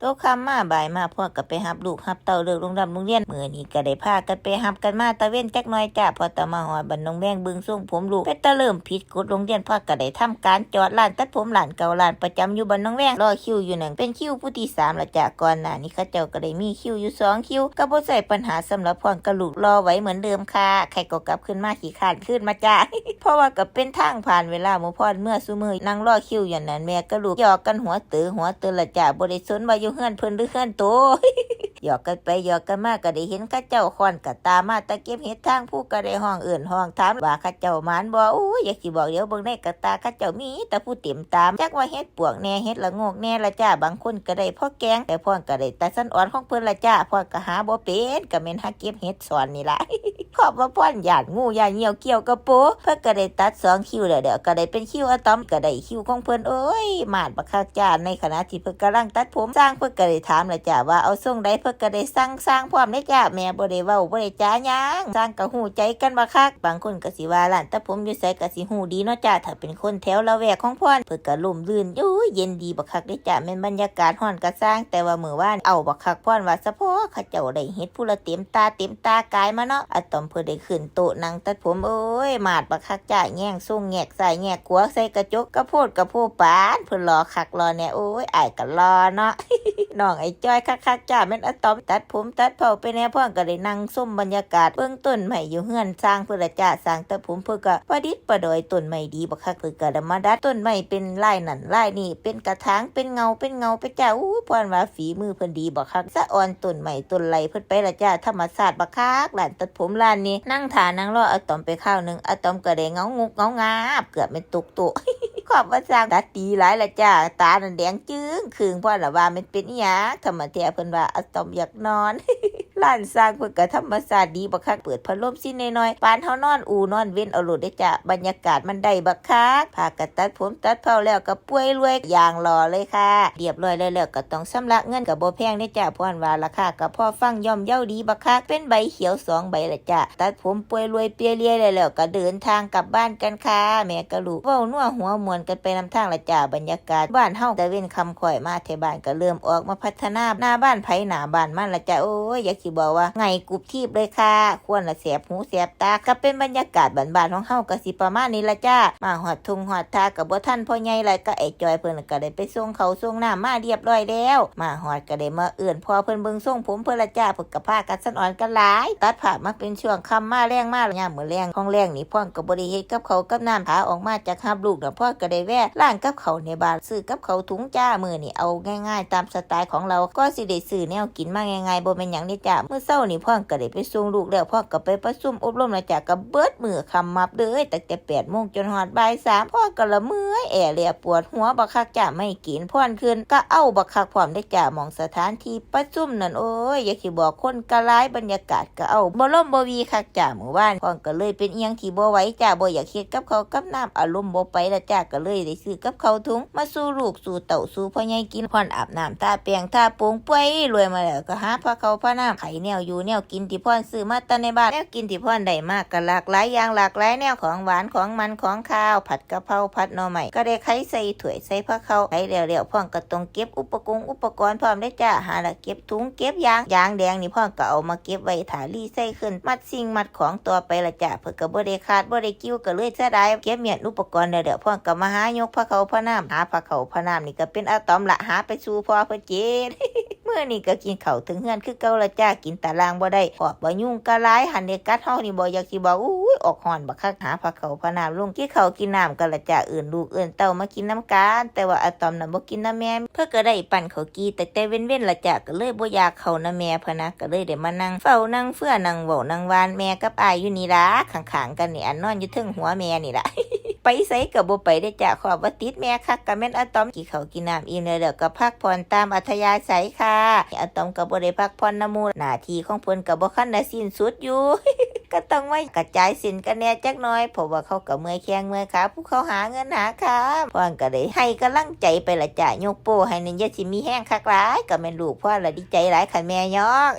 โตคำมาบ่ายมาพ่อก็ไปหับลูกหับเต่าเลิกโรงรับโรงเรียนมื้อนี้ก็ได้พากันไปหับกันมาตะเว้นจักหน่อยจ้าพอตะมาหอดบันนงแวงบึงส่งผมลูกเป็ดตะเริ่มผิดกฎโรงเรียนพ่อก็ได้ทำการจอดร้านตัดผมร้านเก่าร้านประจำอยู่บันนงแวงรอคิวอยู่นั่นเป็นคิวผู้ที่สามละจ้าก่อนหน้านี้เขาเจ้าก็ได้มีคิวอยู่สองคิวก็บ่ใส่ปัญหาสำหรับพ่อกับลูกรอไว้เหมือนเดิมค่ะใครก็กลับขึ้นมาขี่ขานขึ้นมาจ้าเพราะว่าก็เป็นทางผ่านเวลาหมู่พ่อเมื่อซุมือนั่งรอคิวอย่างนั้นแม่ก็ลูกหยอกกันหัวเตือหัวเตือละจ้าบ่ได้สนว่าอยเฮือนเพิ่นหรือเฮือนโต หยอกกันไปหยอกกันมาก็ได้เห็นข้าเจ้าคอนกับตามาตะเก็บเห็ดทางผู้ก็ได้ห้องเอื่นห้องถามว่าข้าเจ้ามานบ่อู้อยากสิบอกเดี๋ยวเบิ่งในกระตาข้าเจ้ามีแต่ผู้เต็มตามจักว่าเฮ็ดปวกแน่เฮ็ดละงกแน่ละจ้าบางคนก็ได้พ่อแกงแต่พ่อก็ได้แต่สันอ่อนของเพิ่นละจ้าพ่อก็หาบ่เป็นก็แม่นหาเก็บเห็ดสอนนี่ล่ะขอบว่าพ่อนหยาดงูหยาดเหี่ยวเกี่ยวกระโปเพื่อก็ได้ตัดสองคิวแล้วเดี๋ยวก็ได้เป็นคิวอะตอมก็ได้คิวของเพิ่นเอ้ยมาดบักคักจ้าในขณะที่เพิ่นกำลังตัดผมสร้างเพิ่นก็ได้ถามล้วจ้าว่าเอาทรงใดเพิ่นก็ได้สั่งสร้างพร้อมได้จ้าแม่บ่ได้เว้าบ่ได้จ้าหยังสร้างก็ฮู้ใจกันบักคักบางคนก็สิว่าร้านตัดผมอยู่ไสก็สิฮู้ดีเนาะจ้าถ้าเป็นคนแถวละแวกของพ่อนเพิ่นก็ล่มลื่นอยู่เย็นดีบักคักได้จ้าแม่นบรรยากาศฮ้อนก็สร้างแต่ว่ามื้อวานเอาบักคักพ่อนว่าซะพอเขาเจ้าได้เฮ็ดผู้ละเต็มตาเต็มตากายมาเนาะอะตอมเพิ่นได้ขึ้นโต๊ะนั่งตัดผมโอ้ยมาดบักคักจ้าแง่งส่งแงกใส่แงกขัวใส่กระจกกระโพดกระโพดปานเพิ่นรอคักรอแน่โอ้ยอ้ายก็รอเนาะน้องไอ้จ้อยคักๆจ้าแม่นอตอมตัดผมตัดเผาไปแน่พ่อก็ได้นั่งส้มบรรยากาศเบื้องต้นใหม่อยู่เฮือนสร้างเพื่อละจ้าสร้างตัดผมเพื่อก็ประดิษฐ์ประดอยต้นใหม่ดีบักคักเพื่อก็ได้มาดัดต้นใหม่เป็นลายนั่นลายนี่เป็นกระถางเป็นเงาเป็นเงาไปจ้าอู้พ่อนว่าฝีมือเพิ่นดีบักคักสะอ่อนต้นใหม่ต้นไหลเพิ่นไปละจ้าธรรมศาสตร์บักคักร้านตัดผมร้านนี้นั่งทานั่งรออะตอมไปข้าวหนึงอะตอมก็ได้เงางุกเงางาบเกือบเป็นตุกตุขอบว่าสร้างตัดดีหลายละจ้าตานันแดงจึ้งคืงพ่อละว่ามันเป็นอีหยังธรรมเทียเพิ่นว่าอะตอมอยากนอน ร้านสร้างเพิ่นก็ธรรมศาตร์ดีบักคักเปิดพัดลมสิ้นน้อยๆปานเฮานอนอูนอนเว้นเอาโลดได้จ้ะบรรยากาศมันได้บักคักพากันตัดผมตัดเผาแล้วก็ป่วยรวยอย่างหล่อเลยค่ะเรียบร้อยแล้วแล้วก็ต้องชำระเงินก็บ่แพงได้จ้ะพราะว่าราคาก็พอฟังย่อมเยาดีบักคักเป็นใบเขียวสองใบละจ้ะตัดผมป่วยรวยเปียเรียแล้วแล้วก็เดินทางกลับบ้านกันค่ะแม่กะลูกเว้านัวหัวมวนกันไปนำทางละจ้ะบรรยากาศบ้านเฮาตะเว้นคำข่อยมาเทบ้านก็เริ่มออกมาพัฒนาหน้าบ้านไผหน้าบ้านมันละจ้ะโอ้ยอยากสิบอกว่าไงกรุบทีบเลยค่ะ ควรละแสบหูแสบตาก็เป็นบรรยากาศบานๆของเฮาก็สิประมาณนี้ละจ้า มาหอดทุงหอดทากับบ่ท่านพ่อใหญ่ไรก็ไอจอยเพิ่นก็ได้ไปส่งเขาส่งหน้ามาเรียบร้อยแล้ว มาหอดก็ได้มาเอื่นพอเพิ่นเบิ่งส่งผมเพิ่นละจ้าเพิ่นก็พากันสันอ่อนกันหลาย ตัดผ่ามาเป็นช่วงค่ำมาแรงมากยามมื้อแรงของแรงนี่พ่อก็บ่ได้เฮ็ดกับเขากับน้ำหาออกมาจากหับลูกน่ะพ่อก็ได้แวะล้างกับเขาในบ้านซื้อกับเขาถุงจ้ามื้อนี่เอาง่าย ๆ ตามสไตล์ของเราก็สิได้ซื้อแนวกินมาง่ายๆบ่แม่นหยังนี่จ้าเมื้อเช้านี่พ่อก็ได้ไปส่งลูกแล้วพ่อก็ไปประชุมอบรมแล้วจ้าก็เบิดมือคำมับเด้อตั้งแต่8โมงจนฮอดบ่าย3พ่อก็ละเมื่อยแอเลียปวดหัวบักคักจ้าไม่กินพ่อนขึ้นก็เอาบักคักพร้อมได้จ้ามองสถานที่ประชุมนั่นโอ้ยอยากสิบอกคนกะหลายบรรยากาศก็เอาบ่ล่มบ่วีคักจ้าหมู่บ้านพ่อก็เลยเป็นเอียงที่บ่ไหวจ้าบ่อยากเฮ็ดกับเขากับน้ำอารมณ์บ่ไปละจ้าก็เลยได้ซื้อกับเขาถุงมาสู่ลูกสู่เต่าสู่พ่อใหญ่กินพ่อนอาบน้ำทาแป้งทาโปงป่วยรวยมาแล้วก็หาพระเขาพระน้ำไขแนวอยู่แนวกินที่พ่อนซื้อมาแตในบ้านแนวกินที่พ่อนได้มากก็หลากหลายอย่างหลากหลายแนวของหวานของมันของข้าวผัดกะเพราผัดหน่อไม้ก็ได้ไข่ใส่ถ้วยใส่พระเขาไข่แล้วๆพ่อนก็ต้องเก็บอุปกรณ์อุปกรณ์พร้อมได้จ้าหาละเก็บถุงเก็บยางยางแดงนี่พ่อนก็เอามาเก็บไว้ถารีใส่ขึ้นมัดสิ่งมัดของตัวไปละจ้าเพื่อก็บ่ได้ขาดบ่ได้กิ้วก็เลยเสียดายเก็บเมียนอุปกรณ์เดี๋ยวพ่อนก็มาหายกพระเขาพระน้ำหาพระเขาพระน้ำนี่ก็เป็นอะตอมละหาไปสู่พ่อเพื่อเจด เมื่อนี่ก็กินเข้าถึงเฮือนคือเก่าละจ้ากินตารางบ่ได้ขอบบ่ยุ่งกะหลายหันเดกัดเฮานี่บ่อยากสิบอกอุ้ยออกหอนบักคักหาพระเขาพน้ำลุงกินข้ากินน้ำกันละจ้าอื่นลูกอื่นเต้ามากินน้ำกันแต่ว่าอะตอมน่ะบ่กินน้ำแม่เพื่อก็ได้ปั่นเขากีแต่แต่เว้นๆละจ้าก็เลยบ่อยากเขาน้ำแม่พะนะก็เลยได้มานั่งเฝ้านั่งเฟื่อนั่งเว้านั่งวานแม่กับอายอยู่นี่ล่ะข้างๆกันนี่อันนอนอยู่เทึงหัวแม่นี่ล่ะ ไปไสกับบ่ไปได้จ้ะขอบว่าติดแม่คักกะแม่นอะตอมกี่เขาวกินน้ำอิ่มแล้วเดี๋ยวก็พักผ่อนตามอัธยาศัยค่ะอะตอมก็บ่ได้พักผ่อนน้ำมูหน้าที่ของเพิ่นก็บ่คันได้สิ้นสุดอยู่ก็ต้องไว้กระจายสินกันแน่จักหน่อยเพราะว่าเขาก็เมื่อยแข้งเมื่อยขาผู้เขาหาเงินหาค่าพ่อนก็ได้ให้กำลังใจไปละจ้ะยกโป้ให้นี่อย่าสิมีแห้งคักหลายก็แม่นลูกพ่อละดีใจหลายคันแม่ยอก